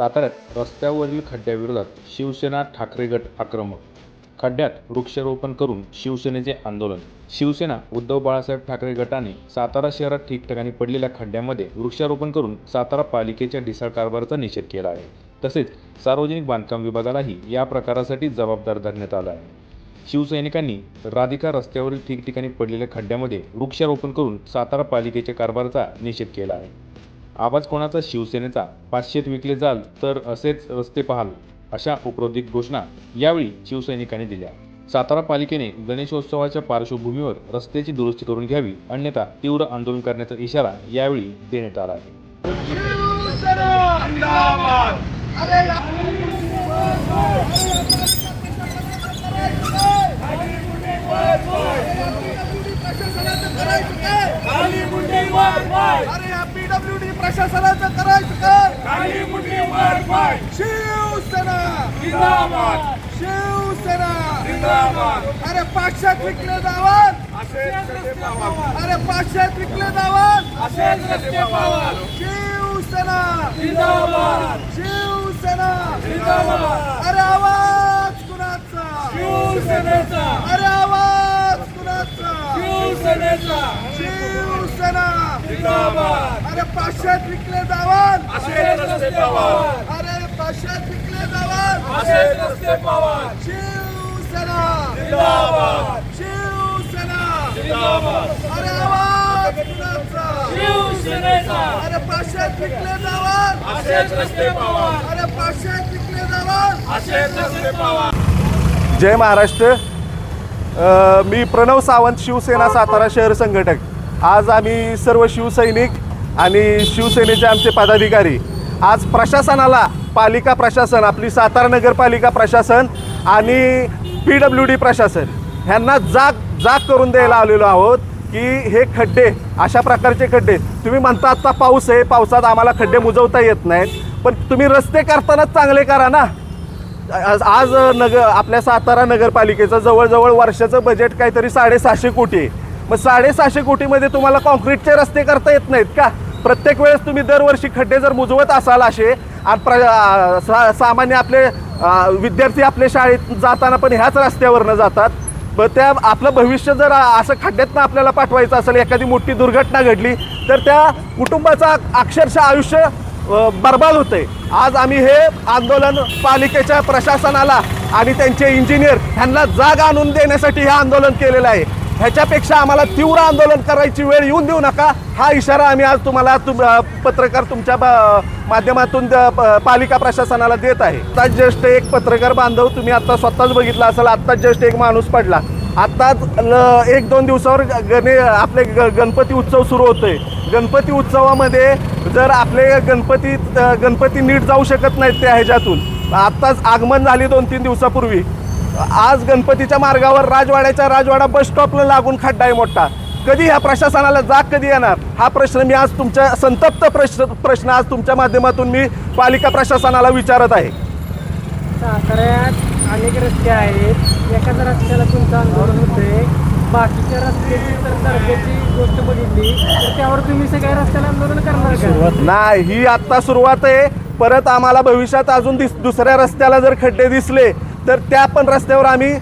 साताऱ्यात रस्त्यावरील खड्ड्याविरोधात शिवसेना ठाकरे गट आक्रमक. खड्ड्यात वृक्षारोपण करून शिवसेनेचे आंदोलन. शिवसेना उद्धव बाळासाहेब ठाकरे गटाने सातारा शहरात ठिकठिकाणी पडलेल्या खड्ड्यांमध्ये वृक्षारोपण करून सातारा पालिकेच्या ढिसाळ कारभाराचा निषेध केला आहे. तसेच सार्वजनिक बांधकाम विभागालाही या प्रकारासाठी जबाबदार धरण्यात आलं आहे. शिवसैनिकांनी राधिका रस्त्यावरील ठिकठिकाणी पडलेल्या खड्ड्यामध्ये वृक्षारोपण करून सातारा पालिकेच्या कारभाराचा निषेध केला आहे. आवाज कोणाचा? शिवसेनेचा. पाचशेत विकले जाल तर असेच रस्ते पाहाल अशा उपरोधिक घोषणा यावेळी शिवसैनिकांनी दिल्या. सातारा पालिकेने गणेशोत्सवाच्या पार्श्वभूमीवर रस्त्याची दुरुस्ती करून घ्यावी अन्यथा तीव्र आंदोलन करण्याचा इशारा यावेळी देण्यात आला आहे काली मुंडी वर पाय अरे या पीडब्ल्यूडी प्रशासनाचं करायचं काय? शिवसेना! जिंदाबाद. शिवसेना! जिंदाबाद. अरे पाचशेत विकले पावा अरे पाचशेत विकले जावं असेच रस्ते पावा शिवसेना! जिंदाबाद. शिवसेना! जिंदाबाद. अरे आवाज कुणाचा? शिवसेनेचा. शिवसेनेचा. शिवसेना. जिंदाबाद. अरे पाचशेत विकले जावं असेच रस्ते पावा अरे पाचशेत विकले जावं असेच रस्ते पावा शिवसेना. जिंदाबाद. शिवसेना. जिंदाबाद. अरे आवाज शिवसेनेचा. अरे पाचशेत विकले जावं असेच रस्ते पावा अरे पाचशेत विकले जावं असेच रस्ते पावा जय महाराष्ट्र. मी प्रणव सावंत शिवसेना सातारा शहर संघटक. आज आम्ही सर्व शिवसैनिक आणि शिवसेनेचे आमचे पदाधिकारी. आज प्रशासनाला पालिका प्रशासन आपली सातारा नगरपालिका प्रशासन आणि पी डब्ल्यू डी प्रशासन ह्यांना जाग जाग करून द्यायला आलेलो आहोत की हे खड्डे अशा प्रकारचे खड्डे. तुम्ही म्हणता आत्ता पाऊस आहे पावसात आम्हाला खड्डे मुजवता येत नाहीत. पण तुम्ही रस्ते करतानाच चांगले करा ना. आज आज नगर आपल्या सातारा नगरपालिकेचं जवळजवळ वर्षाचं बजेट काहीतरी साडेसहाशे कोटी आहे. मग साडेसहाशे कोटीमध्ये तुम्हाला कॉन्क्रीटचे रस्ते करता येत नाहीत का? प्रत्येक वेळेस तुम्ही दरवर्षी खड्डे जर मुजवत असाल असे आणि प्र सा सामान्य आपले विद्यार्थी आपल्या शाळेत जाताना पण ह्याच रस्त्यावरनं जातात. मग त्या आपलं भविष्य जर असं खड्ड्यातनं आपल्याला पाठवायचं असेल एखादी मोठी दुर्घटना घडली तर त्या कुटुंबाचा अक्षरशः आयुष्य बरबाद होते. आज आम्ही हे आंदोलन पालिकेच्या प्रशासनाला आणि त्यांचे इंजिनियर ह्यांना जाग आणून देण्यासाठी हे आंदोलन केलेलं आहे. ह्याच्यापेक्षा आम्हाला तीव्र आंदोलन करायची वेळ येऊन देऊ नका. हा इशारा आम्ही आज तुम्हाला तुम पत्रकार तुमच्या माध्यमातून द- प- पालिका प्रशासनाला देत आहे. आता ज्येष्ठ एक पत्रकार बांधव तुम्ही आता स्वतःच बघितला असाल आत्ताच ज्येष्ठ एक माणूस पडला. आत्ताच ल- एक दोन दिवसावर ग- गणे आपले ग- गणपती उत्सव सुरू होतोय. गणपती उत्सवामध्ये जर आपले गणपती गणपती नीट जाऊ शकत नाहीत त्या ह्याच्यातून आत्ताच आगमन झाली दोन तीन दिवसापूर्वी आज गणपतीच्या मार्गावर राजवाड्याच्या राजवाडा बस स्टॉपला लागून खड्डा आहे मोठा. कधी ह्या प्रशासनाला जाग कधी येणार? हा प्रश्न मी आज तुमच्या संतप्त प्रश्न प्रश्न आज तुमच्या माध्यमातून मी पालिका प्रशासनाला विचारत आहे. साताऱ्यात अनेक रस्ते आहेत. एखाद्या रस्त्याला तुमचं आंदोलन होते बाकीच्या रस्त्याची तर दर्जाची गोष्ट बघितली तर त्यावर तुम्ही सगळ्या रस्त्याला आंदोलन करणार का? नाही ही आत्ता सुरुवात आहे. परत आम्हाला भविष्यात अजून दिस दुसऱ्या रस्त्याला जर खड्डे दिसले तर त्या पण रस्त्यावर आम्ही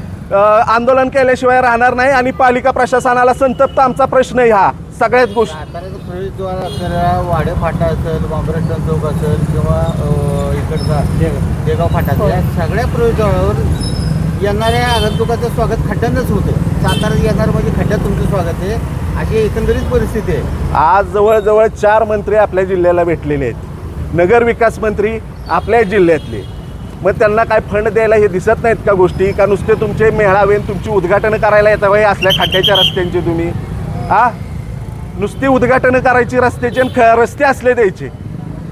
आंदोलन केल्याशिवाय राहणार नाही आणि पालिका प्रशासनाला संतप्त आमचा प्रश्न आहे हा. सगळ्याच गोष्टी. साताऱ्याचं प्रवेशद्वार असलेला वाडे फाटा असेल बांबरेटन चौक असेल किंवा इकडचा देगाव फाटा असेल या सगळ्या प्रवेशद्वारावर येणाऱ्या आगंतुकाचं स्वागत खड्ड्यानंच होतं सातारा येणार म्हणजे खड्ड्यात तुमचं स्वागत आहे. अशी एकंदरीत परिस्थिती आहे. आज जवळजवळ चार मंत्री आपल्या जिल्ह्याला भेटलेले आहेत. नगर विकास मंत्री आपल्या जिल्ह्यातले. मग त्यांना काय फंड द्यायला हे दिसत नाहीत का गोष्टी? का नुसते तुमचे मेळावे तुमची उद्घाटनं करायला येतं बाई असल्या खड्ड्याच्या रस्त्यांची तुम्ही? हा नुसती उद्घाटनं करायची रस्त्याचे आणि ख रस्ते असले द्यायचे.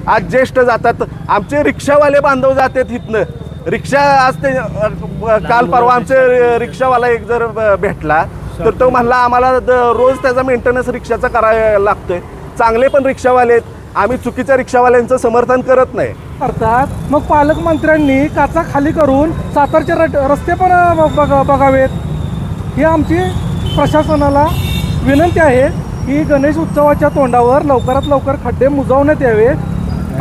आज ज्येष्ठ जातात. आमचे रिक्षावाले बांधव जातात इथनं. रिक्षा आज ते काल परवा आमचे रिक्षावाला एक जर भेटला तर तो म्हणला आम्हाला रोज त्याचा मेंटेनन्स रिक्षाचा करायला लागतोय. चांगले पण रिक्षावाले आहेत. आम्ही चुकीच्या रिक्षावाल्यांचं समर्थन करत नाही. करतात मग पालकमंत्र्यांनी काचा खाली करून सातारचे रट- रस्ते पण बघावेत. ही आमची प्रशासनाला विनंती आहे की गणेश उत्सवाच्या तोंडावर लवकरात लवकर खड्डे मुजवण्यात यावे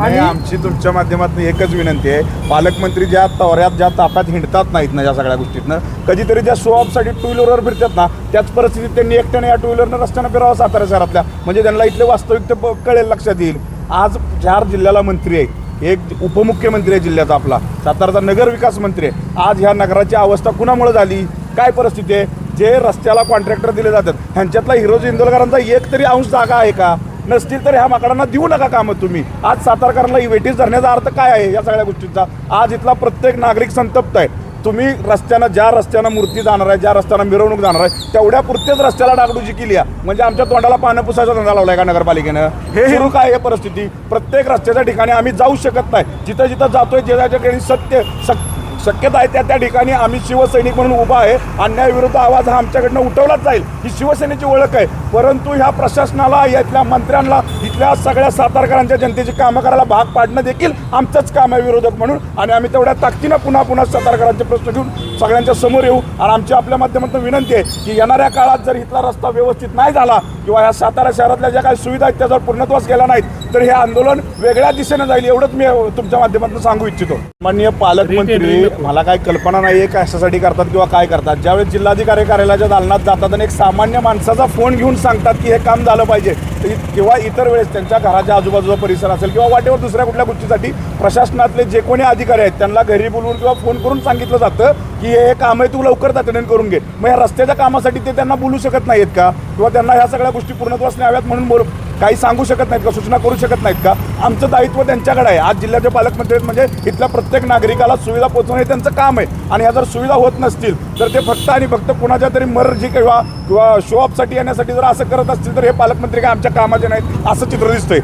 आणि आमची तुमच्या माध्यमातून एकच विनंती आहे पालकमंत्री ज्या तवऱ्यात ज्या ताफ्यात हिंडतात नाहीत ना या सगळ्या गोष्टीतनं कधीतरी ज्या ऑफसाठी टू व्हीलरवर फिरतात ना त्याच परिस्थितीत त्यांनी एकट्याने या टू व्हीलरनं रस्त्यानं फिरावं सातारा शहरातल्या. म्हणजे त्यांना इथले वास्तविक ते कळेल लक्षात येईल. आज चार जिल्ह्याला मंत्री आहे एक उपमुख्यमंत्री आहे जिल्ह्याचा आपला. साताराचा नगर विकास मंत्री आहे. आज ह्या नगराची अवस्था कुणामुळे झाली? काय परिस्थिती आहे? जे रस्त्याला कॉन्ट्रॅक्टर दिले जातात ह्यांच्यातला हिरोजी इंदोलकरांचा एक तरी अंश जागा आहे का? नसतील तर ह्या माकडांना देऊ नका कामं तुम्ही. आज सातारकरांना वेटीस धरण्याचा अर्थ काय आहे या सगळ्या गोष्टींचा? आज इथला प्रत्येक नागरिक संतप्त आहे. तुम्ही रस्त्यानं ज्या रस्त्यानं मूर्ती जाणार आहे ज्या रस्त्यानं मिरवणूक जाणार आहे तेवढ्या पुरतेच रस्त्याला डागडुजी केली आहे. म्हणजे आमच्या तोंडाला पानं पुसायचा धंदा लावलाय का नगरपालिकेनं? हे सुरू काय आहे परिस्थिती? प्रत्येक रस्त्याच्या ठिकाणी आम्ही जाऊ शकत नाही. जिथं जिथं जातोय जे सत्य सक शक्यता आहे त्या त्या ठिकाणी आम्ही शिवसैनिक म्हणून उभा आहे. अन्यायाविरुद्ध आवाज हा आमच्याकडनं उठवलाच जाईल. ही शिवसेनेची ओळख आहे. परंतु ह्या प्रशासनाला यातल्या मंत्र्यांना इथल्या सगळ्या सातारकरांच्या जनतेची कामं करायला भाग पाडणं देखील आमचंच काम आहे विरोधक म्हणून. आणि आम्ही तेवढ्या ताकदीनं पुन्हा पुन्हा सातारकरांचे प्रश्न घेऊन सगळ्यांच्या समोर येऊ. आणि आमची आपल्या माध्यमातून विनंती आहे की येणाऱ्या काळात जर इथला रस्ता व्यवस्थित नाही झाला किंवा ह्या सातारा शहरातल्या ज्या काही सुविधा आहेत त्या जर पूर्णत्वास गेल्या नाहीत तर हे आंदोलन वेगळ्या दिशेने जाईल एवढंच मी तुमच्या माध्यमातून सांगू इच्छितो. माननीय पालकमंत्री मला काही कल्पना नाही आहे कशासाठी करतात किंवा काय करतात. ज्यावेळेस जिल्हाधिकारी कार्यालयाच्या दालनात जातात आणि एक सामान्य माणसाचा फोन घेऊन सांगतात की हे काम झालं पाहिजे किंवा इतर वेळेस त्यांच्या घराच्या आजूबाजूचा परिसर असेल किंवा वाटेवर दुसऱ्या कुठल्या गोष्टीसाठी प्रशासनातले जे कोणी अधिकारी आहेत त्यांना घरी बोलवून किंवा फोन करून सांगितलं जातं की हे काम आहे तू लवकर तातडीने करून घे. मग या रस्त्याच्या कामासाठी ते त्यांना बोलू शकत नाहीत का? किंवा त्यांना ह्या सगळ्या गोष्टी पूर्णत्वास न्याव्यात म्हणून बोल काही सांगू शकत नाहीत का? सूचना करू शकत नाहीत का? आमचं दायित्व त्यांच्याकडे आहे. आज जिल्ह्याचे पालकमंत्री म्हणजे इथल्या प्रत्येक नागरिकाला सुविधा पोहोचवणे हे त्यांचं काम आहे. आणि ह्या जर सुविधा होत नसतील तर ते फक्त आणि फक्त कुणाच्या तरी मर्जी किंवा किंवा शो ऑफसाठी येण्यासाठी जर असं करत असतील तर हे पालकमंत्री काय आमच्या कामाचे नाहीत असं चित्र दिसतंय.